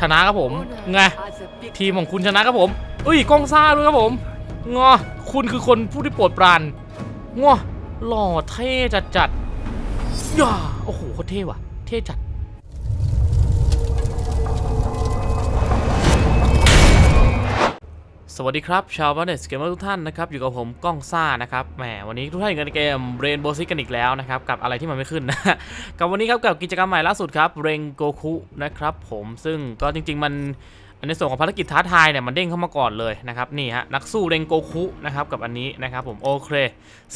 ชนะครับผมไงทีมของคุณชนะครับผมอุ้ยกล้องซ่าด้วยครับผมงอคุณคือคนผู้ที่โปรดปรานงอหล่อเท่จัดจัดย่าโอ้โหโคตรเท่ว่ะ เท่จัด สวัสดีครับ ชาวบ้านเดสเกมเมอร์ทุกท่านนะครับอยู่กับผมก้องซ่านะครับแหมวันนี้ทุกท่านอยู่กันในเกมเรนโบว์ซิกกันอีกแล้วนะครับกับอะไรที่มันไม่ขึ้นนะกับวันนี้ครับกับกิจกรรมใหม่ล่าสุดครับเรงโกคุนะครับผมซึ่งก็จริง ๆ มันในส่วนของภารกิจท้าทายเนี่ยมันเด้งเข้ามาก่อนเลยนะครับนี่ฮะนักสู้เรงโกคุนะครับกับอันนี้นะครับผมโอเค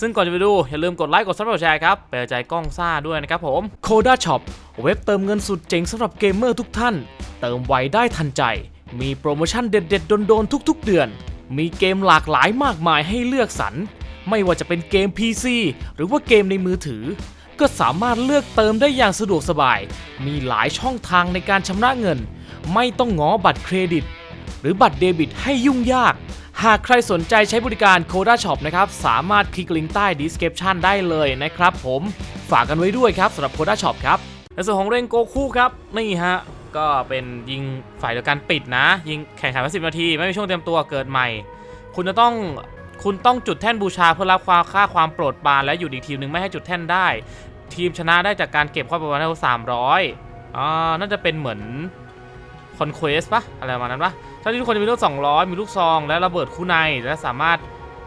ซึ่งก่อนจะไปดูอย่าลืมกดไลค์กดซับสไครต์แชร์ครับเป็นใจก้องซ่าด้วยนะครับผม Coda Shop เว็บเติมเงินสุดเจ๋งสำหรับเกมเมอร์ทุกท่าน เติมไวได้ทันใจ มีโปรโมชั่นเด็ด ๆ โดน ๆ ทุก ๆ เดือน มีเกมหลากหลายมากมายให้เลือกสรร ไม่ว่าจะเป็นเกม PC หรือว่าเกมในมือถือ ก็สามารถเลือกเติมได้อย่างสะดวกสบาย มีหลายช่องทางในการชำระเงิน ไม่ต้องง้อบัตรเครดิต หรือบัตรเดบิตให้ยุ่งยาก หากใครสนใจใช้บริการ Coda Shop นะครับ สามารถคลิกลิงก์ใต้ description ได้เลยนะครับผม ฝากกันไว้ด้วยครับสำหรับ Coda Shop ครับในส่วนของเร่งโกคู่ครับนี่ฮะ ก็เป็นยิงฝ่ายเดียวกันปิดนะ ยิงแข่งขันมาสินาที ไม่มีช่วงเตรียมตัวเกิดใหม่ คุณจะต้องคุณต้องจุดแท่นบูชาเพื่อรับความค่าความโปรดปรานและอยู่อีกทีมหนึ่งไม่ให้จุดแท่นได้ ทีมชนะได้จากการเก็บข้อประมาณสามร้อยอ่าน่าจะเป็นเหมือนคอนเควสปะอะไรประมาณนั้นปะเท่าที่ทุกคนจะมีลูก200 มีลูกซอง และระเบิดคู่ในและสามารถ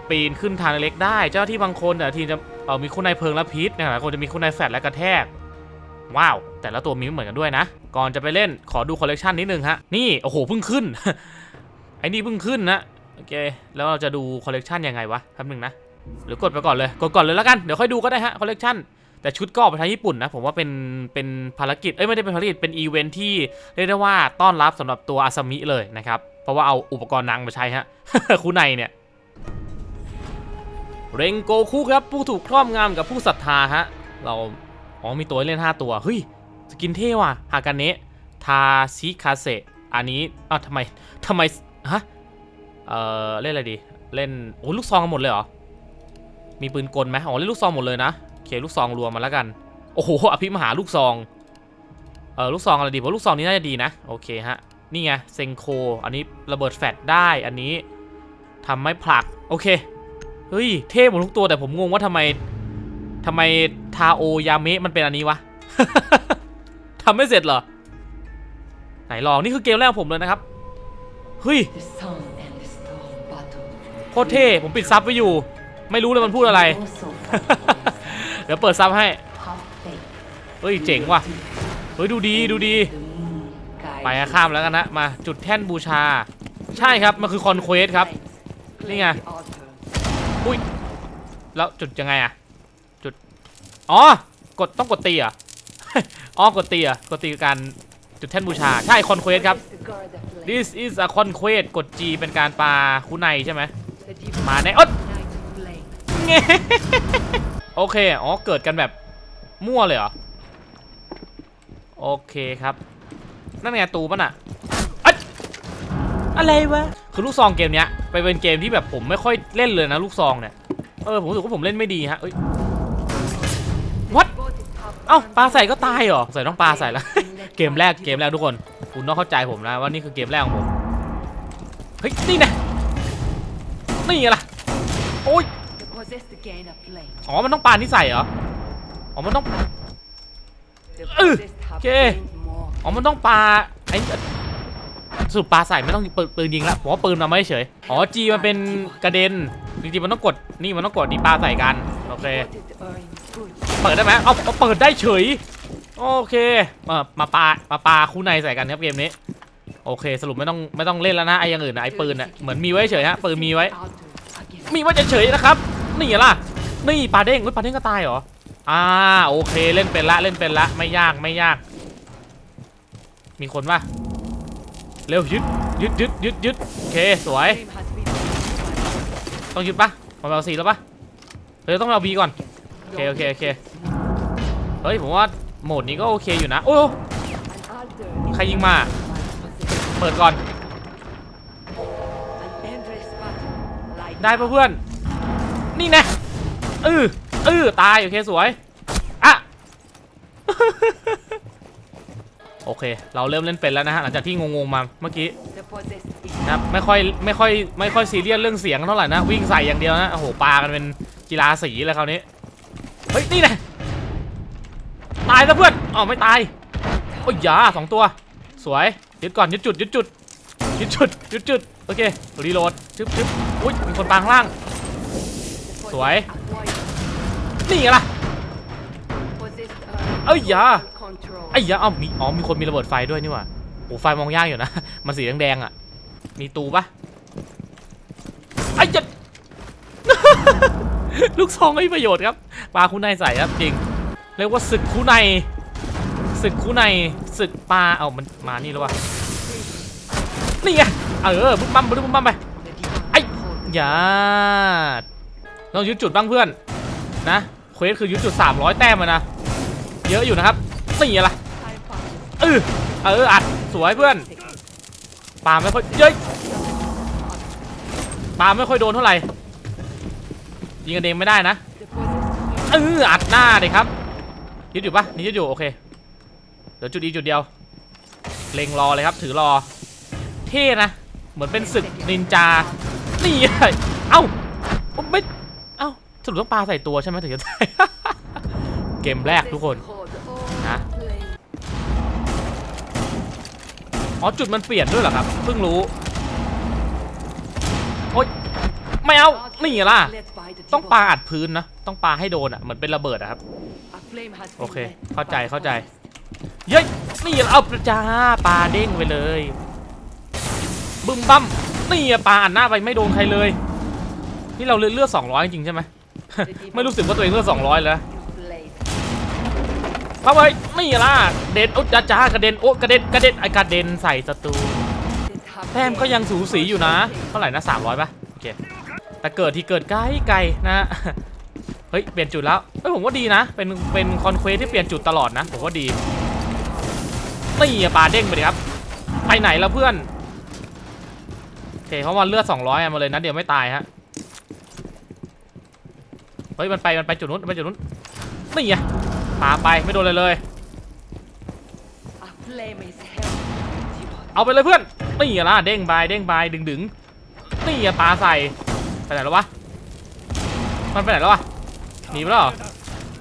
ปีนขึ้นทางเล็กได้ เจ้าที่บางคนแต่ทีมจะเออมีคู่ในเพลิงและพิษนะหลายคนจะมีคู่ในแฟลชและกระแทก ว้าว แต่ละตัวมีไม่เหมือนกันด้วยนะ ก่อนจะไปเล่นขอดูคอลเลกชันนิดนึงฮะ นี่ โอ้โห เพิ่งขึ้น ไอ้นี่เพิ่งขึ้นนะ โอเค แล้วเราจะดูคอลเลกชันยังไงวะแป๊บนึงนะ หรือกดไปก่อนเลย กดก่อนเลยแล้วกัน เดี๋ยวค่อยดูก็ได้ฮะ คอลเลกชันแต่ชุดก็ออกไปทางญี่ปุ่นนะ ผมว่าเป็น เป็นภารกิจ เอ้ย ไม่ได้เป็นภารกิจ เป็นอีเวนท์ที่เรียกได้ว่าต้อนรับสำหรับตัวอาซามิเลยนะครับ เพราะว่าเอาอุปกรณ์นางมาใช้ฮะคู่ในเนี่ยเรงโกคุครับผู้ถูกครอบงำกับผู้ศรัทธาฮะ เรา อ๋อมีตัวเล่น 5 ตัว เฮ้ย สกินเท่ว่ะ ฮากาเนะ ทาชิคาเซะอันนี้อ้าวทำไมทำไม ฮะ เอ่อ เล่นอะไรดี เล่น โอ้ลูกซองกันหมดเลยเหรอ มีปืนกลไหมอ๋อ เล่นลูกซองหมดเลยนะเคลูกซองรวมมาแล้วกัน โอ้โห อภิมหาลูกซอง เออลูกซองอะไรดีเพราะลูกซองนี้น่าจะดีนะ โอเคฮะ นี่ไง เซงโค อันนี้ระเบิดแฟลชได้ อันนี้ทำไม้ผลัก โอเค เฮ้ย เท่หมดทุกตัวแต่ผมงงว่าทำไม ทำไมทาโอยาเมะมันเป็นอันนี้วะ ทำไม่เสร็จเหรอ ไหนลอง นี่คือเกมแรกผมเลยนะครับ เฮ้ย โคตรเท่ ผมปิดซับไว้อยู่ ไม่รู้เลยมันพูดอะไร เดี๋ยวเปิดซับให้ เฮ้ย เจ๋งว่ะ เฮ้ย ดูดี ดูดี ไปข้ามแล้วกันนะ มา จุดแท่นบูชา ใช่ครับ มันคือคอนเควสครับ นี่ไง อุ้ย แล้วจุดยังไงอะ อ๋อกดต้องกดตีอะอ๋อกดตีเหรอะกดตีการจุดแท่นบูชา ใช่คอนเควสครับ this is a conquest กด G เป็นการปาคู่ในใช่ไหมมาในอ๊ดโอเค อ๋อ เกิดกันแบบมั่วเลยเหรอ โอเคครับ นั่นไงตูป่ะน่ะอะอะไรวะ คือลูกซองเกมเนี้ย ไปเป็นเกมที่แบบผมไม่ค่อยเล่นเลยนะลูกซองเนี่ย เออ ผมรู้สึกว่าผมเล่นไม่ดีฮะเอ้ย เอ้าปลาใส่ก็ตายเหรอใส่ต้องปลาใส่แล้ว เกมแรกเกมแรกทุกคน คุณต้องเข้าใจผมนะว่านี่คือเกมแรกของผม เฮ้ย นี่นะนี่ไงล่ะ โอ้ยอ๋อ มันต้องปลานี่ใส่เหรอ อ๋อ มันต้อง The Ừ, possessed have okay. gained more. อ๋อ มันต้องปลาไอ้สรุปปาใส่ไม่ต้องปืนปืนยิงละผมว่าปืนมาไม่เฉย อ๋อจีมันเป็นกระเด็น จริงๆมันต้องกด นี่มันต้องกดนี่ปาใส่กัน โอเค เปิดได้ไหมเอาเอาเปิดได้เฉย โอเค มามาปามาปาคู่ในใส่กันครับเกมนี้ โอเค สรุปไม่ต้องไม่ต้องเล่นแล้วนะไอ้อย่างอื่นนะไอ้ปืนนะเหมือนมีไว้เฉยฮะปืนมีไว้ มีไว้เฉยๆนะครับ นี่ล่ะ นี่ปลาเด้งเฮ้ยปลาเด้งก็ตายเหรอ อ่าโอเคเล่นเป็นละเล่นเป็นละไม่ยากไม่ยาก มีคนปะเร็วยึดยึดยึดยึดยึดโอเคสวย ต้องยึดปะมาเอาสีแล้วปะเฮ้ยต้องเอาบีก่อน เคโอเคโอเคเฮ้ยผมว่าโหมดนี้ก็โอเคอยู่นะโอ้ใครยิงมา เปิดก่อน ได้ปะเพื่อน นี่น่เออเออตายโอเคสวยอะโอเค เราเริ่มเล่นเป็นแล้วนะฮะหลังจากที่งงๆมาเมื่อกี้นะครับไม่ค่อยไม่ค่อยไม่ค่อยซีเรียสเรื่องเสียงเท่าไหร่นะวิ่งใส่อย่างเดียวนะโอ้โหปากันเป็นกีฬาสีเลยคราวนี้ นี่ไงตายซะเพื่อนอ๋อไม่ตายโอ้ยยาสองตัว สวยยึดก่อนยึดจุดยึดจุดยึดจุดยึดจุดโอเครีโหลดชึบชึบอุ้ยมีคนปางล่าง the Sủi. possessed acquired. นี่ไงล่ะเอ้ยยา control. ไอ้ยยาเอ้ามีอ๋อมีคนมีระเบิดไฟด้วยนี่หว่าโอ้ไฟมองยากอยู่นะ มันสีแดงๆอะ มีตูปะไอ้ยัด ลูกซองไม่มีประโยชน์ครับปลาคู่ในใส่ครับจริง เรียกว่าศึกคู่ในศึกคู่ในศึกปลา เอามันมานี่แล้ววะนี่ไงเออบึ้มบั้มบึ้มบั้มไป The divine Ai. hold. อย่าต้องยึดจุดบ้างเพื่อนนะเควสคือยึดจุด 300 แต้มนะ เยอะอยู่นะครับนี่อะไรเออเอออัดสวยเพื่อนปลาไม่ค่อยเย้ยปาไม่ค่อยโดนเท่าไหร่ ยิงกันเองไม่ได้นะเอออัดหน้าเลยครับยึดอยู่ปะนี่ยึดอยู่โอเคเดี๋ยวจุดอีจุดเดียวเล็งรอเลยครับ ถือรอ เท่นะ เหมือนเป็นศึกนินจา นี่เอ้าไม่เอ้าสรุปต้องปลาใส่ตัวใช่ไหมถึงจะได้เกมแรกทุกคน hold. Oh, Hả? play. อ๋อจุดมันเปลี่ยนด้วยเหรอครับ เพิ่งรู้ โอ๊ย ไม่เอา นี่ไงล่ะ Led by the ต้อง divine. ปาอัดพื้นนะ ต้องปาให้โดนอะเหมือนเป็นระเบิดอะครับ A flame has been โอเค led เข้าใจ by the เข้าใจ possessed. เย้ยนี่เอาประจ้าปลาเด้งไปเลย บึ้มบั้มนี่อะปลาอัดหน้าไปไม่โดนใครเลย นี่เราเลือดเลือด200จริงๆใช่ไหมไม่รู้สึกว่าตัวเองเลือด200เลยนะ You played. เข้าไปนี่ล่ะเด็ดโอ๊ยจ้าจ้ากระเด็นโอ๊ยกระเด็นกระเด็นไอกระเด็นใส่ศัตรู This have แต้มก็ยัง been สูสีอยู่นะเท่าไหร่นะ300ป่ะโอเค แต่เกิดที่เกิดไกลไกลนะเฮ้ยเปลี่ยนจุดแล้วเฮ้ยผมว่าดีนะ เป็นเป็นคอนเควสที่เปลี่ยนจุดตลอดนะผมว่าดีนี่ปลาเด้งไปดิครับ ไปไหนแล้วเพื่อนโอเคเพราะว่าเลือด200อะมาเลยนะเดี๋ยวไม่ตายฮะเฮ้ยมันไปมันไปจุดนู้นไปจุดนู้นนี่ไงปาไปไม่โดนเลยเลย เอาไปเลยเพื่อนนี่อะละเด้งไปเด้งไปดึงดึงนี่ปลาใส่ ไปไหนแล้ววะ มันไปไหนแล้ววะ หนีไปแล้วเหรอ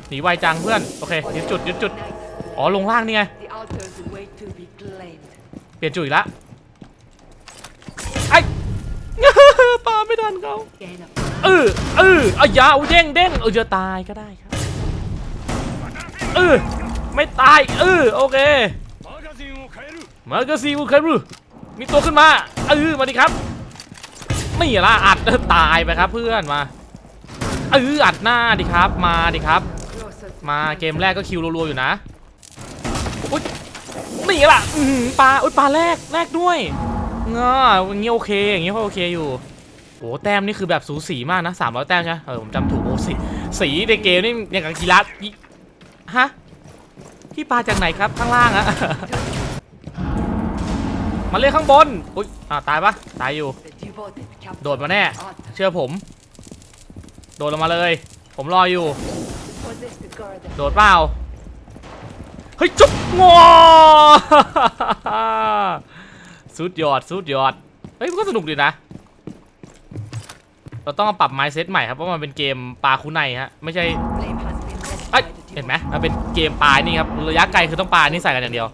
หนีไวจังเพื่อน โอเคยึดจุดยึดจุด Night. อ๋อ ลงล่างนี่ไง The altars wait to be claimed. เปลี่ยนจุดอีกแล้วไอ้ ปลาไม่ทันเขา Gain a เออเออเอาอยาเอาเด้งเด้งเออจะตายก็ได้ครับเออไม่ตายเออโอเค マガジンを変える มากระซีอูคารุมีตัวขึ้นมาเออมาดิครับ นี่ละอัดตายไปครับเพื่อนมาเอออัดหน้าดิครับ มาดิครับ มาเกมแรกก็คิวรัวๆอยู่นะอุ๊ยนี่ละอื้อหือปลาอุ้ยปลาแรกแรกด้วยเงาอย่างงี้โอเคอย่างงี้ก็โอเคอยู่โอ้แต้มนี่คือแบบสูสีมากนะ300แต้มใช่ไหมเออผมจำถูกโอ้สีสีในเกมนี่อย่างกับกีฬาฮะพี่ปลาจากไหนครับข้างล่างอะมาเล่นข้างบนอุ้ยอ่าตายปะตายอยู่ โดดมาแน่ altar. เชื่อผม โดดลงมาเลย ผมรออยู่ Possess the garden. โดดเปล่า เฮ้ย จุ๊บงอสุดยอดสุดยอด เฮ้ย มันก็สนุกดีนะ เราต้องมาปรับไมซ์เซตใหม่ครับ เพราะมันเป็นเกมปลาคูในฮะ ไม่ใช่ Flame has been led เอ้ย by the เห็นไหม divine. มันเป็นเกมปลานี่ครับ ระยะไกลคือต้องปลานี่ใส่กันอย่างเดียว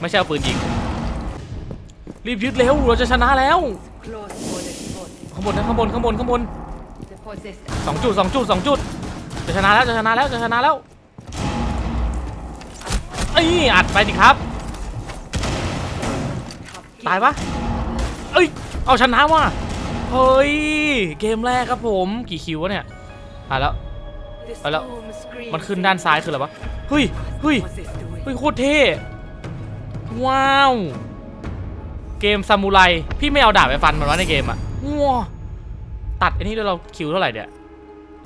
ไม่ใช่เอาปืนยิง รีบยึดเร็ว เราจะชนะแล้ว Close for the devoted. ข้างบนนะข้างบนข้างบนข้างบนสองจุดสองจุดสองจุดจะชนะแล้วจะชนะแล้วจะชนะแล้วไอ้ยอัดไปดิครับตายปะเอ้ยเอาชนะว่ะเฮ้ยเกมแรกครับผมกี่คิววะเนี่ยอะแล้ว The Alo. storm screams มันขึ้นด้านซ้ายคืออะไรวะเฮ้ยเฮ้ยเฮ้ยโคตรเท่ว้าวเกมซามูไรพี่ไม่เอาดาบไปฟันมันวะในเกมอะว้า ตัดไอ้นี่ด้วยเราคิวเท่าไหร่เนี่ย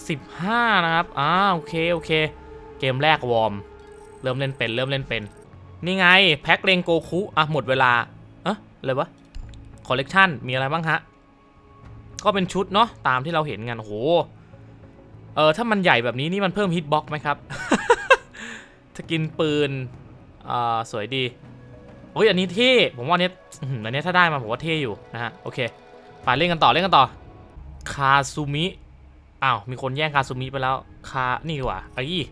สิบห้านะครับอ่าโอเคโอเค เกมแรกวอร์ม เริ่มเล่นเป็น เริ่มเล่นเป็น นี่ไง แพ็คเลงโกคุอะหมดเวลาเอ๊ะอะไรวะคอลเลกชันมีอะไรบ้างฮะ ก็เป็นชุดเนาะตามที่เราเห็นกันโหเออถ้ามันใหญ่แบบนี้นี่มันเพิ่มฮิตบ็อกไหมครับสกินปืนอ่าสวยดีโอ้ยอันนี้เท่ผมว่าอันนี้อันนี้ถ้าได้มาผมว่าเท่อยู่นะฮะโอเคไปเล่นกันต่อเล่นกันต่อ คาซูมิ อ้าว มีคนแย่งคาซูมิไปแล้ว คา นี่ดีกว่าไอ้ยี่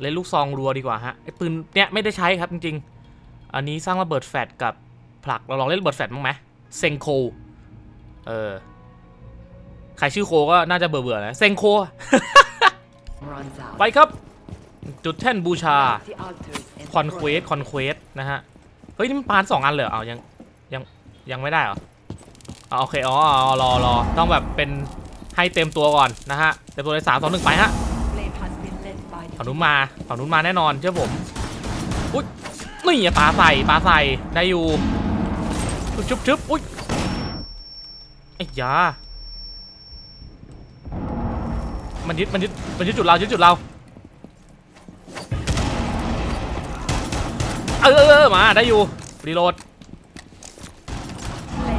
เล่นลูกซองรัวดีกว่าฮะ ไอ้ปืนเนี้ยไม่ได้ใช้ครับจริงๆ อันนี้สร้างระเบิดแฟลชกับผลัก เราลองเล่นระเบิดแฟลชบ้างไหมเซงโค เออ ใครชื่อโคก็น่าจะเบื่อเบื่อๆนะ เซงโค ไปครับ จุดแท่นบูชา คอนเควส คอนเควสนะฮะ เฮ้ยนี่มันปานสองอันเลยเหรอเอายังยังยังไม่ได้เหรอ โอเคอ๋อรอรอต้องแบบเป็นให้เต็มตัวก่อนนะฮะเต็มตัวเลยสามสองหนึ่งไปฮะฝั่งนู้นมาฝั่งนู้นมาแน่นอนเชื่อผมอุ้ยนี่ปลาใส่ปลาใส่ได้อยู่ชุบชุบชุบอุ้ยไอ้ยามันยึดมันยึดมันยึดจุดเรายึดจุดเราเออเออเออมาได้อยู่รีโหลด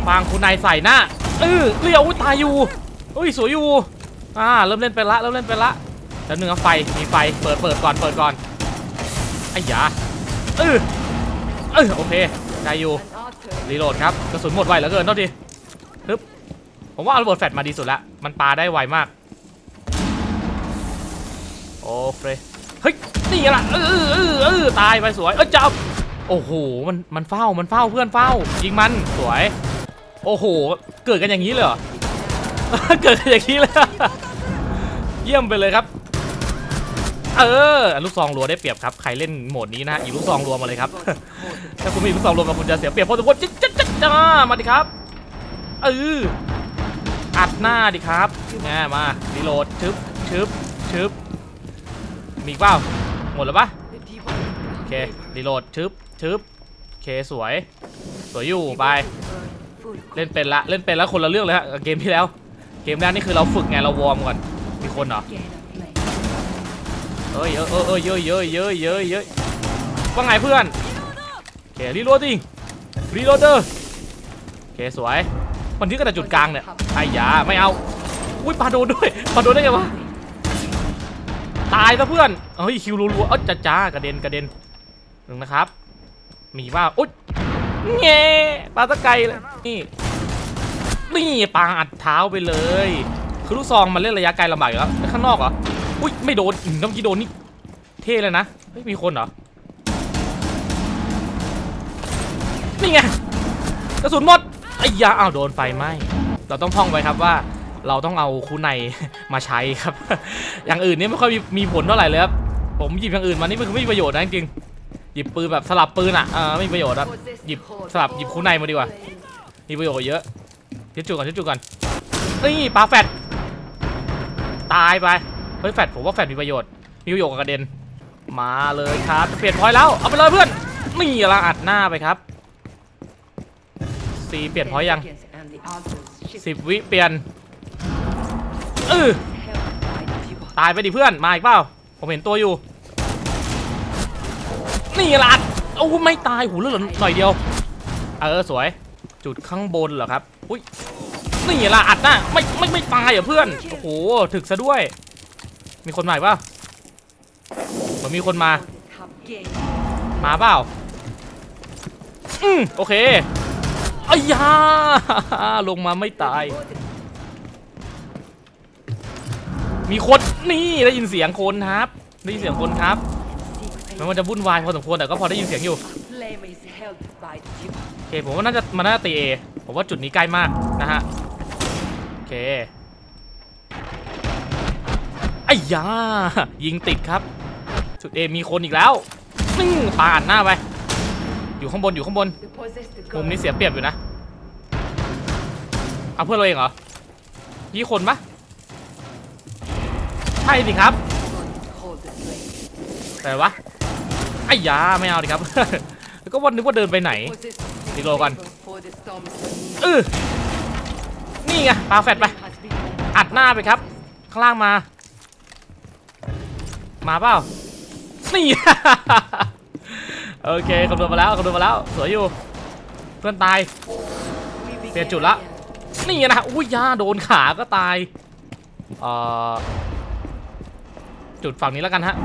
flame ฟางคุณนายใส่หน้าเออเลี้ยวอุ๊ยตายอยู่อุ้ยสวยอยู่อ่าเริ่มเล่นเป็นละเริ่มเล่นเป็นละแล้วหนึ่งเอาไฟมีไฟเปิดเปิดก่อนเปิดก่อนไอ้ยาเออเออโอเคได้อยู่รีโหลดครับกระสุนหมดไวเหลือเกินเท่าทีฮึบผมว่าเอาระเบิดแฟลชมาดีสุดละมันปาได้ไวมากโอเคเฮ้ยนี่ไงล่ะเออเออเออตายไปสวยเออจับโอ้โหมันมันเฝ้ามันเฝ้าเพื่อนเฝ้ายิงมันสวย โอ้โห เกิดกันอย่างนี้เลยเหรอ เกิดกันอย่างนี้เลย เยี่ยมไปเลยครับ เออ ลูกซองรัวได้เปรียบครับ ใครเล่นโหมดนี้นะฮะอีลูกซองรัวมาเลยครับ ถ้าคุณมีลูกซองรวมกับคุณจะเสียเปรียบเพราะทุกคนจิ๊ดจิ๊ดจิ๊ดจ้ามาดิครับ เออ อัดหน้าดิครับแง่มารีโหลดชึบชึบชึบ มีอีกเปล่า หมดแล้วปะโอเค รีโหลดชึบชึบโอเค สวย สวยอยู่ ไป เล่นเป็นละเล่นเป็นแล้วคนละเรื่องเลยฮะกับเกมที่แล้ว เกมแรกนี่คือเราฝึกไงเราวอร์มก่อนมีคนเหรอ gain of flame เอ้ยเออเออเออเยอะเยอะเยอะเยอะเยอะว่าไงเพื่อนโอเครีโหลดดิรีโหลดเดอร์โอเคสวยคนที่กระดาจุดกลางเนี่ยไอ้ยาไม่เอาอุ้ยปาโดนด้วยปาโดนได้ไงวะตายซะเพื่อนเฮ้ยคิวรัวๆเอ้ยจ้าจ้ากระเด็นกระเด็นหนึ่งนะครับมีว่าอุ๊ย เง่ปลาตะไกเลยนี่นี่ปาอัดเท้าไปเลย คือลูกซองมันเล่นระยะไกลลำบากอยู่แล้วข้างนอกเหรออุ้ยไม่โดนอืมเมื่อกี้โดนนี่เท่เลยนะเฮ้ยมีคนเหรอนี่ไงกระสุนหมดไอ้ยาอ้าวโดนไฟไหมเราต้องท่องไว้ครับว่าเราต้องเอาคูในมาใช้ครับ อย่างอื่นนี่ไม่ค่อยมีมผลเท่าไหร่เลยครับผมหยิบอย่างอื่นมานี่มันไม่มีประโยชน์นะจริง หยิบปืนแบบสลับปืนอะเออไม่มีประโยชน์ครับหยิบสลับหยิบคู่ในมาดีกว่า มีประโยชน์เยอะทิชจุก่อนทิชจุก่อนนี่ปลาแฟดตายไปเฮ้ยแฟดผมว่าแฟดมีประโยชน์มีประโยชน์กับกระเด็นมาเลยครับเปลี่ยนพอยแล้วเอาไปเลยเพื่อนนี่ละอัดหน้าไปครับสีเปลี่ยนพอยยังสิบวิเปลี่ยนเออตายไปดิเพื่อนมาอีกเปล่าผมเห็นตัวอยู่ นี่ละโอ้ไม่ตายหูเลือดเหลือหน่อยเดียว เออสวย จุดข้างบนเหรอครับ อุ้ยนี่ละอัดนะไม่ไม่ไม่ตายเหรอเพื่อน โอ้โหถึกซะด้วย มีคนมาอีกเปล่าเหมือนมีคนมา มาเปล่า อืมโอเคอายาลงมาไม่ตาย มีคนนี่ได้ยินเสียงคนครับ ได้ยินเสียงคนครับ ม้มันจะวุ่นวายพอสมควรแต่ก็พอได้ยินเสียงอยู่โอเคผมว่าน่าจะมันน่าจะตีเอผมว่าจุดนี้ใกล้มากนะฮะโอเคไอ้ยายิงติดครับ จุดเอมีคนอีกแล้วนึ่งปาดหน้าไป อยู่ข้างบนอยู่ข้างบนมุมนี้เสียเปรียบอยู่นะเอาเพื่อนเราเองเหรอพี่คนปะใช่สิครับแต่วะ ไอ้ยาไม่เอาดิครับ แล้วก็วันนึกว่าเดินไปไหน possess Đi the lô con. flavor for the storms beneath เออนี่ไงปาแฟดไปอัดหน้าไปครับ ข้างล่างมา มาเปล่านี่โอเคคำนวณมาแล้วคำนวณมาแล้วสวยอยู่ เพื่อนตายเปลี่ยนจุดละนี่นะอุ้ยยาโดนขาก็ตายเอ่อจุดฝั่งนี้แล้วกันฮะ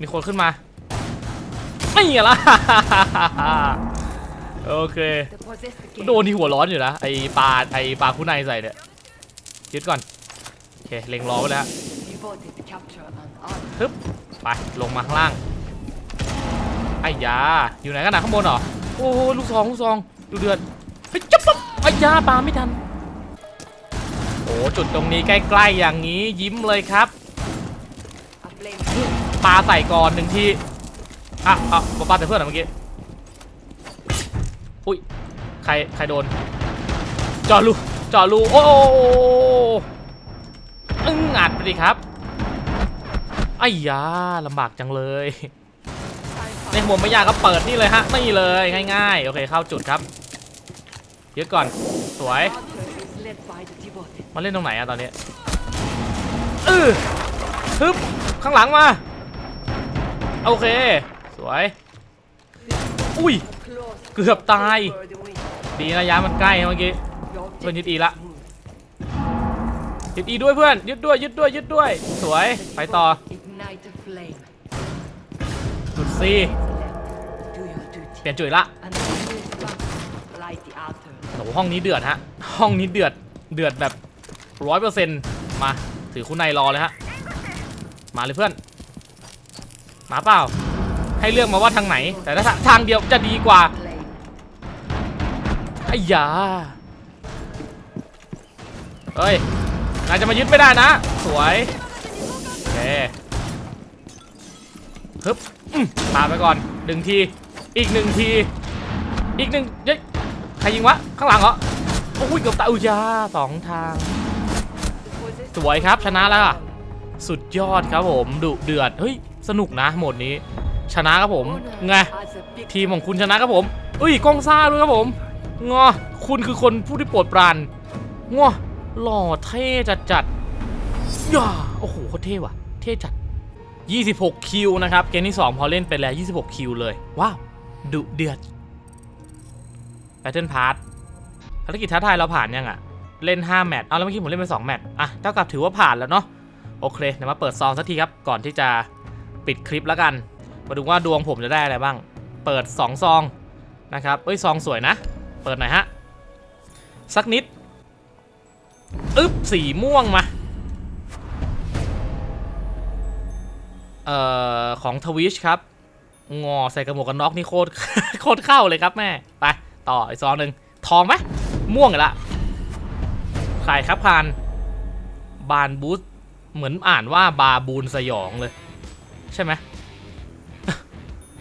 มีคนขึ้นมา ไม่ไงล่ะโอเค โดนที่หัวร้อนอยู่นะ ไอปลาไอปลาคู่ในใส่เนี่ยยึดก่อน โอเค เล็งรอไว้แล้วฮึบไป ลงมาข้างล่าง ไอ้ยา อยู่ไหนกันนะข้างบนเหรอ โอ้โหลูกซอง ลูกซอง ดูเดือดเฮ้จับปั๊บไอ้ยาปลาไม่ทัน โอ้จุดตรงนี้ใกล้ ๆ อย่างนี้ยิ้มเลยครับ ปลาใส่ก่อนหนึ่งทีอะอะปลาใส่เพื่อนเหรอเมื่อกี้อุ้ยใครใครโดนจอรูจอรูโอ้โหอึ้งอัดไปดิครับไอ้ยาลำบากจังเลยในหัวไม่ยากก็เปิดนี่เลยฮะนี่เลยง่ายๆโอเคเข้าจุดครับเยึดก่อนสวยมาเล่นตรงไหนอะตอนนี้เออฮึบข้างหลังมา โอเค สวย อุ้ย เกือบตาย ดีนะยะมันใกล้เมื่อกี้ Your Tôi nhịn objective ý lạ. is moved. ยึดอีด้วยเพื่อน ยึดด้วย ยึดด้วย ยึดด้วย สวย ไปต่อจุดซีเปลี่ยนจุดละโอ้โหห้องนี้เดือดฮะ ห้องนี้เดือด เดือดแบบร้อยเปอร์เซ็นต์มา ถือคุณนายรอเลยฮะ มาเลยเพื่อน มาเปล่า ให้เลือกมาว่าทางไหน แต่ถ้าทางเดียวจะดีกว่าไอ้ยาเฮ้ยนายจะมายึดไม่ได้นะ สวยโอเคฮึบอืมตามไปก่อนหนึ่งที อีกหนึ่งที อีกหนึ่งเย้ยใครยิงวะ ข้างหลังเหรอโอ้ยเกือบตายอุยาสองทาง สวยครับชนะแล้วอะสุดยอดครับผมดุเดือด เฮ้ย สนุกนะโหมดนี้ ชนะครับผมไง has a big ทีมของคุณชนะครับผมอุ้ยกล้องซ่าด้วยครับผมงอคุณคือคนผู้ที่โปรดปรานงอหล่อเท่จัดจัดๆย่าโอ้โหโคตรเท่ว่ะ เท่จัด 26 คิวนะครับ เกมที่ 2 พอเล่นไปแล้ว 26 คิวเลย ว้าว ดุเดือด Battle Pass ภารกิจท้าทายเราผ่านยังอะเล่น 5 แมตช์เอาแล้วเมื่อกี้ผมเล่นไป 2 แมตช์อะเท่ากับถือว่าผ่านแล้วเนาะโอเคเดี๋ยวมาเปิดซองสักทีครับ ก่อนที่จะ ปิดคลิปแล้วกัน มาดูว่าดวงผมจะได้อะไรบ้าง เปิด 2 ซองนะครับเอ้ยซองสวยนะ เปิดหน่อยฮะ สักนิด อึ๊บสีม่วงมา เอ่อ ของทวิชครับ งอใส่กระหมวกกันน็อกนี่โคตรโคตรเข้าเลยครับแม่ ไป ต่ออีกซองหนึ่งทองไหมม่วงอีกละใครครับพาน บานบูสเหมือนอ่านว่าบาบูนสยองเลย ใช่ไหม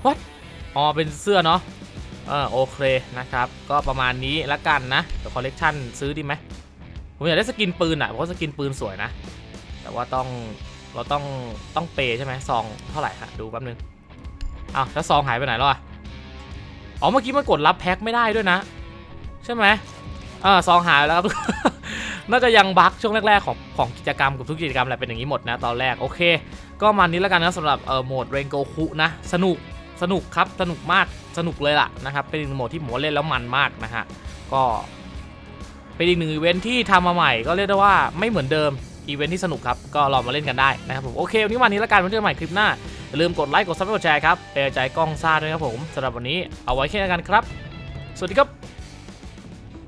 What อ๋อเป็นเสื้อเนาะเออโอเคนะครับ ก็ประมาณนี้ละกันนะเดี๋ยวคอลเลกชันซื้อดีไหมผมอยากได้สกินปืนอะ เพราะว่าสกินปืนสวยนะ แต่ว่าต้องเราต้องต้องเปย์ใช่ไหมซองเท่าไหร่ฮะดูแป๊บนึงอ้าวแล้วซองหายไปไหนแล้วอะอ๋อเมื่อกี้มันกดรับแพ็คไม่ได้ด้วยนะ ใช่ไหมอ่าซองหายแล้วครับ น่าจะยังบั๊กช่วงแรกๆของของกิจกรรมกับทุกกิจกรรมแหละเป็นอย่างนี้หมดนะตอนแรกโอเค ก็มานี้แล้วกันนะสำหรับเอ่อโหมดเรนโกคุนะสนุกสนุกครับสนุกมากสนุกเลยล่ะนะครับเป็นอีกหนึ่งโหมดที่ผมเล่นแล้วมันมากนะฮะก็เป็นอีกหนึ่งอีเวนท์ที่ทำมาใหม่ก็เรียกได้ว่าไม่เหมือนเดิมอีเวนท์ที่สนุกครับ ก็ลองมาเล่นกันได้นะครับผมโอเควันนี้วันนี้แล้วกันไว้เจอกันใหม่คลิปหน้า อย่าลืมกดไลค์กดซับสไครต์กดแชร์ครับเป็นใจกล้องซ่าด้วยครับผมสำหรับวันนี้เอาไว้แค่นี้กันครับ สวัสดีครับ